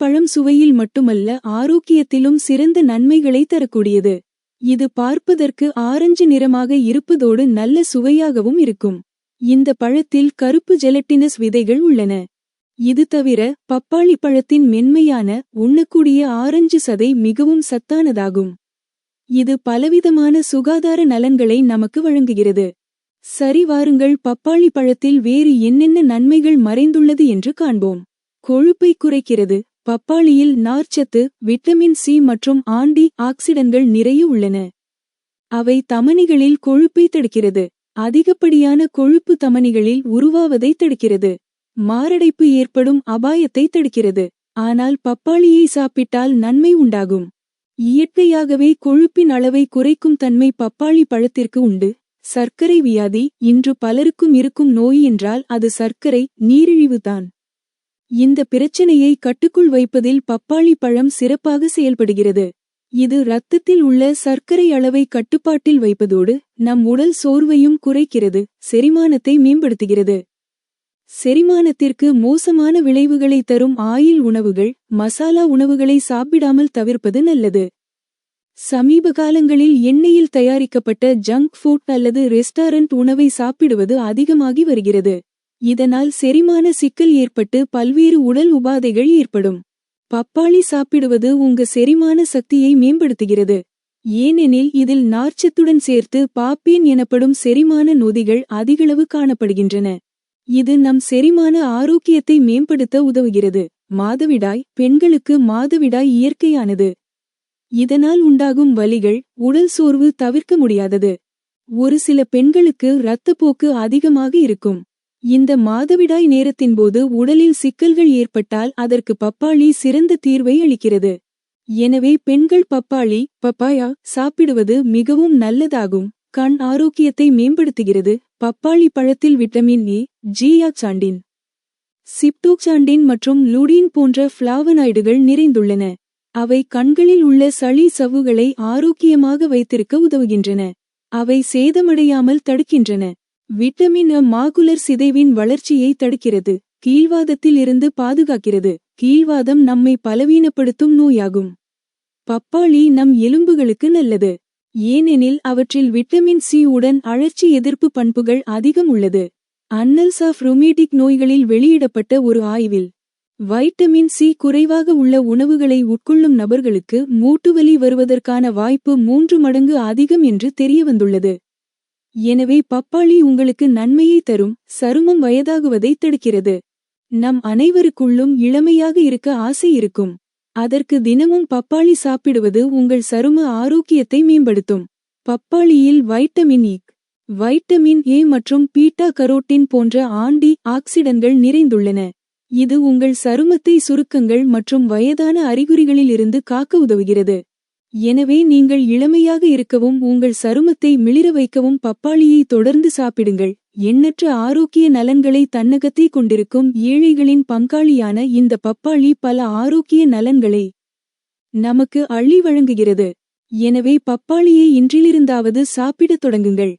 பழம் சுவையில் மட்டுமல்ல ஆரோக்கியத்திலும் சிறந்த நன்மைகளை தரக்கூடியது. இது பார்ப்பதற்கு ஆரஞ்சு நிறமாக இருப்பதோடு நல்ல சுவையாகவும் இருக்கும். இந்த பழத்தில் கருப்பு ஜெலட்டினஸ் விதைகள் உள்ளன. இது தவிர பப்பாளி பழத்தின் மென்மையான உண்ணக்கூடிய ஆரஞ்சு சதை மிகவும் சத்தானதாகும். இது பலவிதமான சுகாதார நலன்களை நமக்கு வழங்குகிறது. சரி வாருங்கள் பப்பாளி பழத்தில் வேறு என்னென்ன நன்மைகள் மறைந்துள்ளது என்று காண்போம். கொழுப்பை குறைக்கிறது பப்பாளியில் நார்ச்சத்து விட்டமின் சி மற்றும் ஆண்டி ஆக்சிடன்கள் நிறைய உள்ளன. அவை தமனிகளில் கொழுப்பை தடுக்கிறது. அதிகப்படியான கொழுப்பு தமனிகளில் உருவாவதை தடுக்கிறது. மாரடைப்பு ஏற்படும் அபாயத்தை தடுக்கிறது. ஆனால் பப்பாளியை சாப்பிட்டால் நன்மை உண்டாகும். இயற்கையாகவே கொழுப்பின் அளவை குறைக்கும் தன்மை பப்பாளி பழத்திற்கு உண்டு. சர்க்கரை வியாதி இன்று பலருக்கும் இருக்கும் நோய் என்றால் அது சர்க்கரை நீரிழிவுதான் இந்த பிரச்சனையை கட்டுக்குள் வைப்பதில் பப்பாளி பழம் சிறப்பாக செயல்படுகிறது. இது இரத்தத்தில் உள்ள சர்க்கரை அளவை கட்டுப்பாட்டில் வைப்பதோடு நம் உடல் சோர்வையும் குறைக்கிறது செரிமானத்தை மேம்படுத்துகிறது. செரிமானத்திற்கு மோசமான விளைவுகளை தரும் ஆயில் உணவுகள் மசாலா உணவுகளை சாப்பிடாமல் தவிர்ப்பது நல்லது. சமீப காலங்களில் எண்ணெயில் தயாரிக்கப்பட்ட ஜங்க் ஃபுட் அல்லது ரெஸ்டாரண்ட் உணவை சாப்பிடுவது அதிகமாகி வருகிறது. இதனால் செரிமான சிக்கல் ஏற்பட்டு பல்வேறு உடல் உபாதைகள் ஏற்படும். பப்பாளி சாப்பிடுவது உங்க செரிமான சக்தியை மேம்படுத்துகிறது. ஏனெனில் இதில் நார்ச்சத்துடன் சேர்த்து பாப்பேன் எனப்படும் செரிமான நொதிகள் அதிகளவு காணப்படுகின்றன. இது நம் செரிமான ஆரோக்கியத்தை மேம்படுத்த உதவுகிறது. மாதவிடாய் பெண்களுக்கு மாதவிடாய் இயற்கையானது. இதனால் உண்டாகும் வலிகள் உடல் சோர்வு தவிர்க்க முடியாதது. ஒரு சில பெண்களுக்கு இரத்தப்போக்கு அதிகமாக இருக்கும். இந்த மாதவிடாய் நேரத்தின்போது உடலில் சிக்கல்கள் ஏற்பட்டால் அதற்கு பப்பாளி சிறந்த தீர்வை அளிக்கிறது. எனவே பெண்கள் பப்பாளி பப்பாயா சாப்பிடுவது மிகவும் நல்லதாகும். கண் ஆரோக்கியத்தை மேம்படுத்துகிறது. பப்பாளி பழத்தில் விட்டமின் ஏ ஜியாக்சாண்டின் சிப்டோக்சாண்டின் மற்றும் லுடின் போன்ற ஃப்ளாவனாய்டுகள் நிறைந்துள்ளன. அவை கண்களில் உள்ள சளி சவ்வுகளை ஆரோக்கியமாக வைத்திருக்க உதவுகின்றன. அவை சேதமடையாமல் தடுக்கின்றன. விட்டமின் அ மாகுலர் சிதைவின் வளர்ச்சியை தடுக்கிறது. கீழ்வாதத்தில் இருந்து பாதுகாக்கிறது. கீழ்வாதம் நம்மை பலவீனப்படுத்தும் நோயாகும். பப்பாளி நம் எலும்புகளுக்கு நல்லது. ஏனெனில் அவற்றில் விட்டமின் சி உடன் அழற்சி எதிர்ப்பு பண்புகள் அதிகம் உள்ளது. அன்னல்ஸ் ஆஃப் ரொமேட்டிக் நோய்களில் வெளியிடப்பட்ட ஒரு ஆய்வில் வைட்டமின் சி குறைவாக உள்ள உணவுகளை உட்கொள்ளும் நபர்களுக்கு மூட்டுவலி வருவதற்கான வாய்ப்பு மூன்று மடங்கு அதிகம் என்று தெரியவந்துள்ளது. எனவே பப்பாளி உங்களுக்கு நன்மையை தரும் சருமம் வயதாகுவதை தடுக்கிறது. நம் அனைவருக்குள்ளும் இளமையாக இருக்க ஆசை இருக்கும். அதற்கு தினமும் பப்பாளி சாப்பிடுவது உங்கள் சரும ஆரோக்கியத்தை மேம்படுத்தும். பப்பாளியில் வைட்டமின் இ வைட்டமின் ஏ மற்றும் பீட்டா கரோட்டின் போன்ற ஆண்டி ஆக்சிடன்கள் நிறைந்துள்ளன. இது உங்கள் சருமத்தை சுருக்கங்கள் மற்றும் வயதான அறிகுறிகளிலிருந்து காக்க உதவுகிறது. எனவே நீங்கள் இளமையாக இருக்கவும் உங்கள் சருமத்தை மிளிர வைக்கவும் பப்பாளியை தொடர்ந்து சாப்பிடுங்கள். எண்ணற்ற ஆரோக்கிய நலன்களை தன்னகத்தே கொண்டிருக்கும் ஏழைகளின் பங்காளியான இந்த பப்பாளி பல ஆரோக்கிய நலன்களை நமக்கு அள்ளி வழங்குகிறது. எனவே பப்பாளியை இன்றிலிருந்தாவது சாப்பிடத் தொடங்குங்கள்.